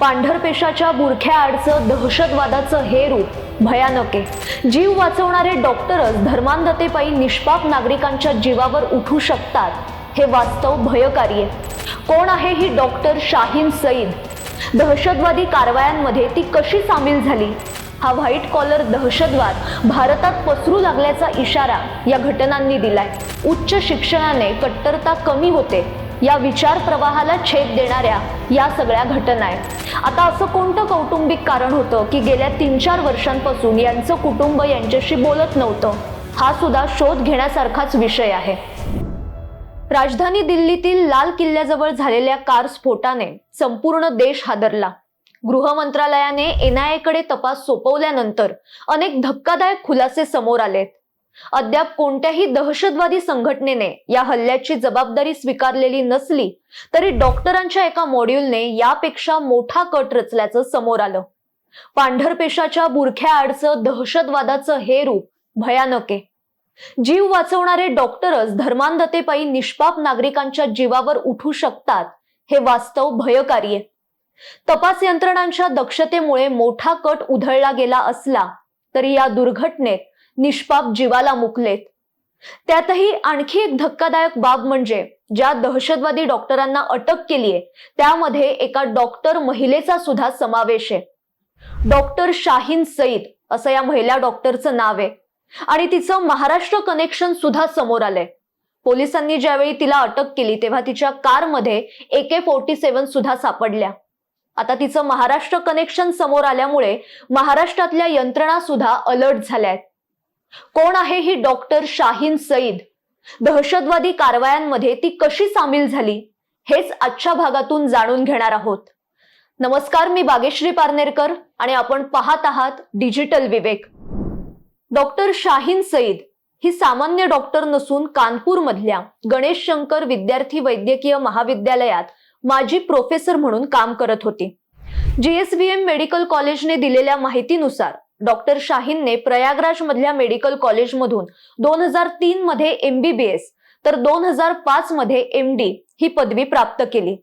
पांढरपेशाच्या बुरख्याआडचं दहशतवादाचं हे रूप भयानक आहे. जीव वाचवणारे डॉक्टरच धर्मांधतेपायी निष्पाप नागरिकांच्या जीवावर उठू शकतात हे वास्तव भयकारी आहे. कोण आहे ही डॉक्टर शाहीन सईद? दहशतवादी कारवायांमध्ये ती कशी सामील झाली? हा व्हाईट कॉलर दहशतवाद भारतात पसरू लागल्याचा इशारा या घटनांनी दिलाय. उच्च शिक्षणाने कट्टरता कमी होते. या विचार प्रवाहाला छेद देणाऱ्या या सगळ्या घटना आहेत. आता असं कोणतं कौटुंबिक कारण होतं की गेल्या तीन चार वर्षांपासून यांचं कुटुंब यांच्याशी बोलत नव्हतं? हा सुद्धा शोध घेण्यासारखाच विषय आहे. राजधानी दिल्लीतील लाल किल्ल्याजवळ झालेल्या कार स्फोटाने संपूर्ण देश हादरला. गृह मंत्रालयाने एनआयएकडे तपास सोपवल्यानंतर अनेक धक्कादायक खुलासे समोर आलेत. अद्याप कोणत्याही दहशतवादी संघटनेने या हल्ल्याची जबाबदारी स्वीकारलेली नसली तरी डॉक्टरांच्या एका मॉड्यूलने यापेक्षा मोठा कट रचल्याचं समोर आलं. पांढरपेशाच्या बुरख्या आडचं दहशतवादाचं हे रूप भयानक आहे. जीव वाचवणारे डॉक्टरच धर्मांधतेपायी निष्पाप नागरिकांच्या जीवावर उठू शकतात हे वास्तव भयकारी आहे. तपास यंत्रणांच्या दक्षतेमुळे मोठा कट उधळला गेला असला तरी या दुर्घटनेत निष्पाप जीवाला मुकलेत. त्यातही आणखी एक धक्कादायक बाब म्हणजे ज्या दहशतवादी डॉक्टरांना अटक केलीये त्यामध्ये एका डॉक्टर महिलेचा सुद्धा समावेश आहे. डॉक्टर शाहीन सईद असं या महिला डॉक्टरचं नाव आहे. आणि तिचं महाराष्ट्र कनेक्शन सुद्धा समोर आलंय. पोलिसांनी ज्यावेळी तिला अटक केली तेव्हा तिच्या कारमध्ये ए के फोर्टी सेव्हन सुद्धा सापडल्या. आता तिचं महाराष्ट्र कनेक्शन समोर आल्यामुळे महाराष्ट्रातल्या यंत्रणा सुद्धा अलर्ट झाल्या आहेत कोण आहे ही डॉक्टर शाहीन सईद? दहशतवादी कारवायांमध्ये ती कशी सामील झाली? हेच आजच्या भागातून जाणून घेणार आहोत. नमस्कार मी बागेश्री पारनेरकर आणि आपण पाहत आहात डिजिटल विवेक. डॉक्टर शाहीन सईद ही सामान्य डॉक्टर नसून कानपूर मधल्या गणेश शंकर विद्यार्थी वैद्यकीय महाविद्यालयात माजी प्रोफेसर म्हणून काम करत होती. जीएसव्हीएम मेडिकल कॉलेजने दिलेल्या माहितीनुसार डॉक्टर शाहीनने प्रयागराज मधल्या मेडिकल कॉलेजमधून दोन हजार तीन मध्ये एमबीबीएस तर दोन हजार पाच मध्ये एम डी ही पदवी प्राप्त केली.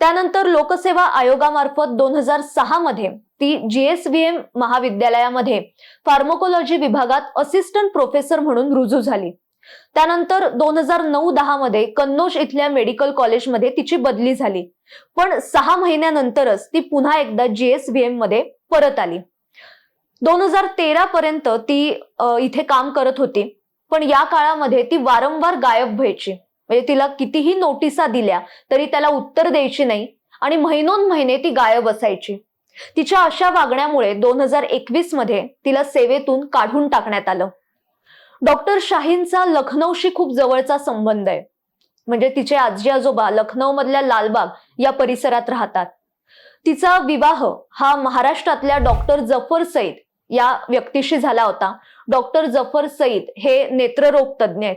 त्यानंतर लोकसेवा आयोगामार्फत दोन हजार सहा मध्ये ती जीएसव्हीएम महाविद्यालयामध्ये फार्मोकोलॉजी विभागात असिस्टंट प्रोफेसर म्हणून रुजू झाली. त्यानंतर दोन हजार नऊ दहा मध्ये कन्नौज इथल्या मेडिकल कॉलेजमध्ये तिची बदली झाली. पण सहा महिन्यानंतरच ती पुन्हा एकदा जीएसव्हीएममध्ये परत आली. दोन हजार तेरा पर्यंत ती इथे काम करत होती. पण या काळामध्ये ती वारंवार गायब व्हायची. म्हणजे तिला कितीही नोटिसा दिल्या तरी त्याला उत्तर द्यायची नाही आणि महिनोन महिने ती गायब असायची. तिच्या अशा वागण्यामुळे दोन हजार एकवीसमध्ये तिला सेवेतून काढून टाकण्यात आलं. डॉक्टर शाहीनचा लखनौशी खूप जवळचा संबंध आहे. म्हणजे तिचे आजी आजोबा लखनौ मधल्या लालबाग या परिसरात राहतात. तिचा विवाह हा महाराष्ट्रातल्या डॉक्टर जफर सईद या व्यक्तीशी झाला होता. डॉक्टर जफर सईद हे नेत्ररोग तज्ज्ञ आहेत.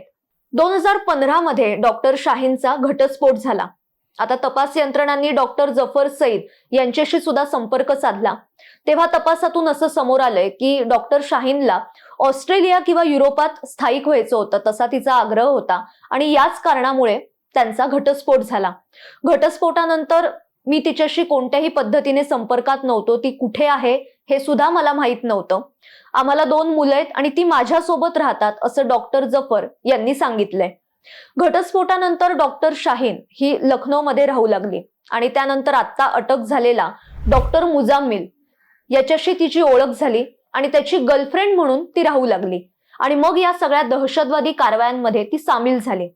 दोन हजार पंधरा मध्ये डॉक्टर शाहीनचा घटस्फोट झाला. आता तपास यंत्रणांनी डॉक्टर जफर सईद यांच्याशी सुद्धा संपर्क साधला. तेव्हा तपासातून असं समोर आलंय की डॉक्टर शाहीनला ऑस्ट्रेलिया किंवा युरोपात स्थायिक व्हायचं होतं तसा तिचा आग्रह होता आणि याच कारणामुळे त्यांचा घटस्फोट झाला. घटस्फोटानंतर मी तिच्याशी कोणत्याही पद्धतीने संपर्कात नव्हतो ती कुठे आहे हे सुद्धा मला माहीत नव्हतं. आम्हाला दोन मुलं आहेत आणि ती माझ्यासोबत राहतात असं डॉक्टर जफर यांनी सांगितलंय. घटस्फोटानंतर डॉक्टर शाहीन ही लखनौमध्ये राहू लागली आणि त्यानंतर आता अटक झालेला डॉक्टर मुजाम्मिल याच्याशी तिची ओळख झाली आणि त्याची गर्लफ्रेंड म्हणून ती राहू लागली. आणि मग या सगळ्या दहशतवादी कारवायांमध्ये ती सामील झाली.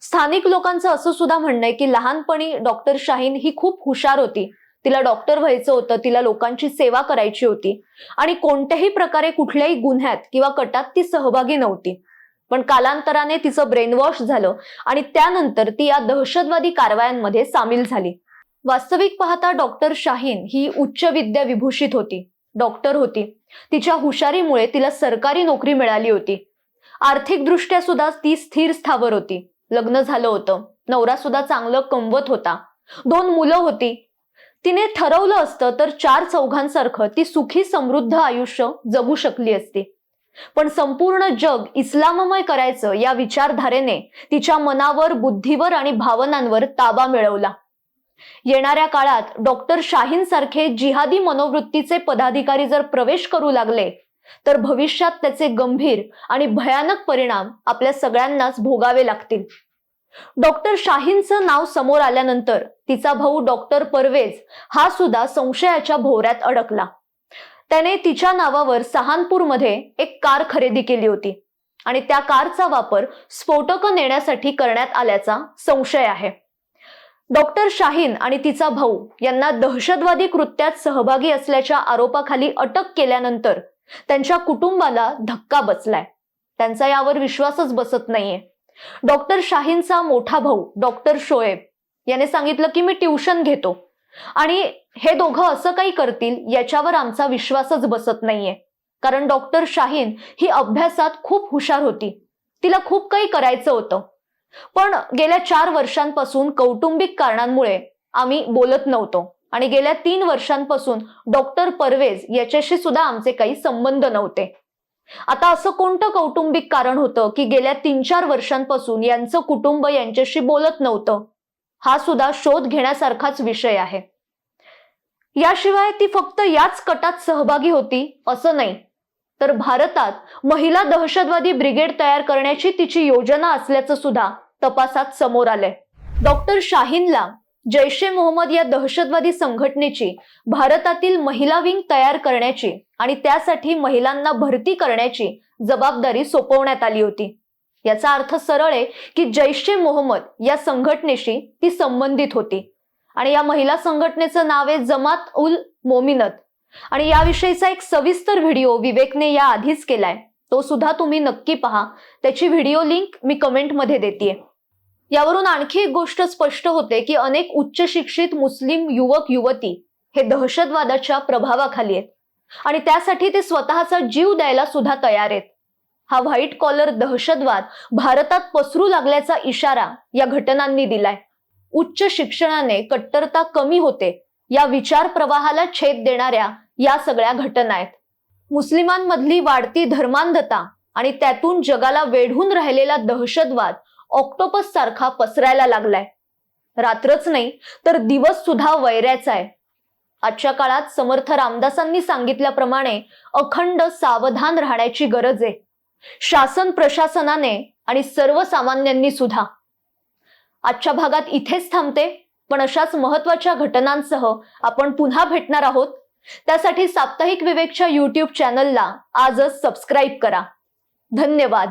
स्थानिक लोकांचं असं सुद्धा म्हणणं आहे की लहानपणी डॉक्टर शाहीन ही खूप हुशार होती. तिला डॉक्टर व्हायचं होतं तिला लोकांची सेवा करायची होती. आणि कोणत्याही प्रकारे कुठल्याही गुन्ह्यात किंवा कटात ती सहभागी नव्हती. पण कालांतराने तिचं ब्रेनवॉश झालं आणि त्यानंतर ती या दहशतवादी कारवायांमध्ये सामील झाली. वास्तविक पाहता डॉक्टर शाहीन ही उच्च विद्या विभूषित होती. डॉक्टर होती. तिच्या हुशारीमुळे तिला सरकारी नोकरी मिळाली होती. आर्थिकदृष्ट्या सुद्धा ती स्थिर स्थावर होती. लग्न झालं होतं. नवरा सुद्धा चांगलं कमवत होता. दोन मुलं होती. तिने ठरवलं असतं तर चार चौघांसारखं ती सुखी समृद्ध आयुष्य जगू शकली असती. पण संपूर्ण जग इस्लाममय करायचं या विचारधारेने तिच्या मनावर बुद्धीवर आणि भावनांवर ताबा मिळवला. येणाऱ्या काळात डॉक्टर शाहीन सारखे जिहादी मनोवृत्तीचे पदाधिकारी जर प्रवेश करू लागले तर भविष्यात त्याचे गंभीर आणि भयानक परिणाम आपल्या सगळ्यांनाच भोगावे लागतील. डॉक्टर शाहीनचं नाव समोर आल्यानंतर तिचा भाऊ डॉक्टर परवेज हा सुद्धा संशयाच्या भोवऱ्यात अडकला. त्याने तिच्या नावावर सहानपूरमध्ये एक कार खरेदी केली होती आणि त्या कारचा वापर स्फोटक नेण्यासाठी करण्यात आल्याचा संशय आहे. डॉक्टर शाहीन आणि तिचा भाऊ यांना दहशतवादी कृत्यात सहभागी असल्याच्या आरोपाखाली अटक केल्यानंतर त्यांच्या कुटुंबाला धक्का बसलाय. त्यांचा यावर विश्वासच बसत नाहीये. डॉक्टर शाहीनचा मोठा भाऊ डॉक्टर शोएब याने सांगितलं की मी ट्युशन घेतो. आणि हे दोघं असं काही करतील याच्यावर आमचा विश्वासच बसत नाहीये. कारण डॉक्टर शाहीन ही अभ्यासात खूप हुशार होती. तिला खूप काही करायचं होतं. पण गेल्या चार वर्षांपासून कौटुंबिक कारणांमुळे आम्ही बोलत नव्हतो. आणि गेल्या तीन वर्षांपासून डॉक्टर परवेज याच्याशी सुद्धा आमचे काही संबंध नव्हते. आता असं कोणतं कौटुंबिक कारण होतं की गेल्या तीन चार वर्षांपासून यांचं कुटुंब यांच्याशी बोलत नव्हतं? हा सुद्धा शोध घेण्यासारखाच विषय आहे. याशिवाय ती फक्त याच कटात सहभागी होती असं नाही. तर भारतात महिला दहशतवादी ब्रिगेड तयार करण्याची तिची योजना असल्याचं सुद्धा तपासात समोर आलंय. डॉक्टर शाहीनला जैश ए मोहम्मद या दहशतवादी संघटनेची भारतातील महिला विंग तयार करण्याची आणि त्यासाठी महिलांना भरती करण्याची जबाबदारी सोपवण्यात आली होती. याचा अर्थ सरळ आहे की जैश ए मोहम्मद या संघटनेशी ती संबंधित होती. आणि या महिला संघटनेचं नाव आहे जमात उल मोमिनत. आणि याविषयीचा एक सविस्तर व्हिडिओ विवेकने या आधीच केलाय. तो सुद्धा तुम्ही नक्की पहा. त्याची व्हिडिओ लिंक मी कमेंटमध्ये देते यावरून आणखी एक गोष्ट स्पष्ट होते की अनेक उच्च शिक्षित मुस्लिम युवक युवती हे दहशतवादाच्या प्रभावाखाली आहेत. आणि त्यासाठी ते स्वतःचा जीव द्यायला सुद्धा तयार आहेत. हा व्हाईट कॉलर दहशतवाद भारतात पसरू लागल्याचा इशारा या घटनांनी दिलाय. उच्च शिक्षणाने कट्टरता कमी होते या विचार प्रवाहाला छेद देणाऱ्या या सगळ्या घटना आहेत. मुस्लिमांमधली वाढती धर्मांधता आणि त्यातून जगाला वेढून राहिलेला दहशतवाद ऑक्टोपस सारखा पसरायला लागलाय. रात्रच नाही तर दिवस सुद्धा वैऱ्याचा आहे. आजच्या काळात समर्थ रामदासांनी सांगितल्याप्रमाणे अखंड सावधान राहण्याची गरज आहे. शासन प्रशासनाने आणि सर्वसामान्यांनी सुद्धा. आजच्या भागात इथेच थांबते पण अशाच महत्त्वाच्या घटनांसह आपण पुन्हा भेटणार आहोत. त्यासाठी साप्ताहिक विवेकच्या यूट्यूब चॅनलला आजच सबस्क्राईब करा. धन्यवाद.